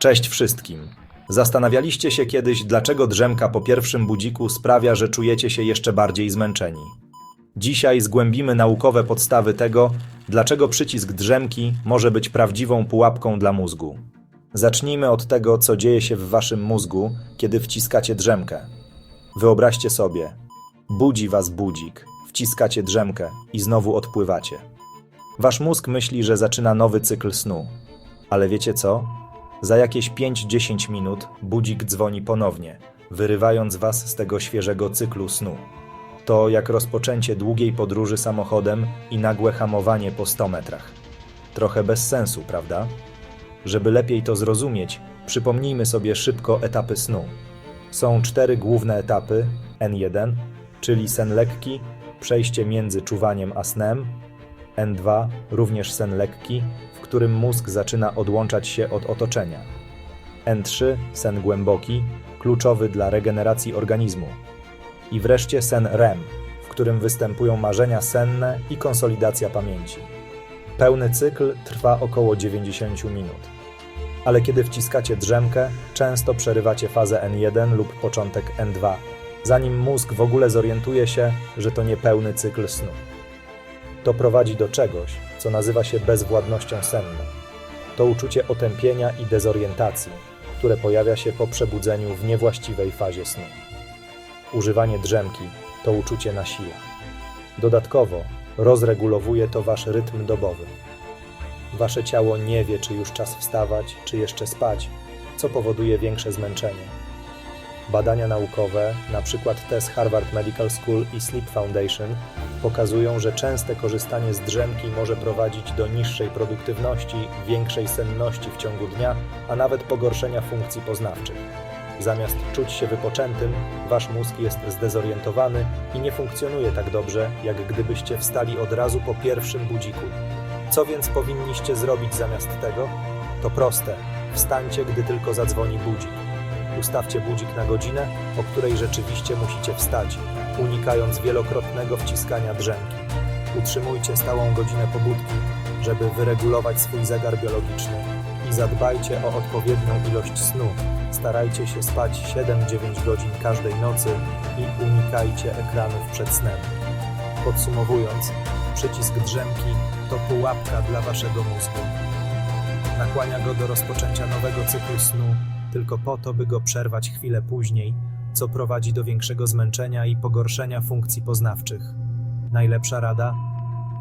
Cześć wszystkim. Zastanawialiście się kiedyś, dlaczego drzemka po pierwszym budziku sprawia, że czujecie się jeszcze bardziej zmęczeni? Dzisiaj zgłębimy naukowe podstawy tego, dlaczego przycisk drzemki może być prawdziwą pułapką dla mózgu. Zacznijmy od tego, co dzieje się w waszym mózgu, kiedy wciskacie drzemkę. Wyobraźcie sobie, budzi was budzik, wciskacie drzemkę i znowu odpływacie. Wasz mózg myśli, że zaczyna nowy cykl snu. Ale wiecie co? Za jakieś 5-10 minut budzik dzwoni ponownie, wyrywając was z tego świeżego cyklu snu. To jak rozpoczęcie długiej podróży samochodem i nagłe hamowanie po 100 metrach. Trochę bez sensu, prawda? Żeby lepiej to zrozumieć, przypomnijmy sobie szybko etapy snu. Są cztery główne etapy N1, czyli sen lekki, przejście między czuwaniem a snem, N2, również sen lekki, w którym mózg zaczyna odłączać się od otoczenia. N3, sen głęboki, kluczowy dla regeneracji organizmu. I wreszcie sen REM, w którym występują marzenia senne i konsolidacja pamięci. Pełny cykl trwa około 90 minut. Ale kiedy wciskacie drzemkę, często przerywacie fazę N1 lub początek N2, zanim mózg w ogóle zorientuje się, że to niepełny cykl snu. To prowadzi do czegoś, co nazywa się bezwładnością senną. To uczucie otępienia i dezorientacji, które pojawia się po przebudzeniu w niewłaściwej fazie snu. Używanie drzemki to uczucie nasila. Dodatkowo rozregulowuje to wasz rytm dobowy. Wasze ciało nie wie, czy już czas wstawać, czy jeszcze spać, co powoduje większe zmęczenie. Badania naukowe, np. test Harvard Medical School i Sleep Foundation, pokazują, że częste korzystanie z drzemki może prowadzić do niższej produktywności, większej senności w ciągu dnia, a nawet pogorszenia funkcji poznawczych. Zamiast czuć się wypoczętym, wasz mózg jest zdezorientowany i nie funkcjonuje tak dobrze, jak gdybyście wstali od razu po pierwszym budziku. Co więc powinniście zrobić zamiast tego? To proste. Wstańcie, gdy tylko zadzwoni budzik. Ustawcie budzik na godzinę, o której rzeczywiście musicie wstać, unikając wielokrotnego wciskania drzemki. Utrzymujcie stałą godzinę pobudki, żeby wyregulować swój zegar biologiczny i zadbajcie o odpowiednią ilość snu. Starajcie się spać 7-9 godzin każdej nocy i unikajcie ekranów przed snem. Podsumowując, przycisk drzemki to pułapka dla waszego mózgu. Nakłania go do rozpoczęcia nowego cyklu snu tylko po to, by go przerwać chwilę później, co prowadzi do większego zmęczenia i pogorszenia funkcji poznawczych. Najlepsza rada?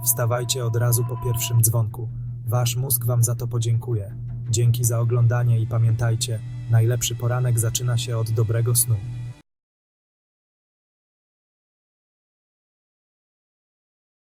Wstawajcie od razu po pierwszym dzwonku. Wasz mózg wam za to podziękuje. Dzięki za oglądanie i pamiętajcie, najlepszy poranek zaczyna się od dobrego snu.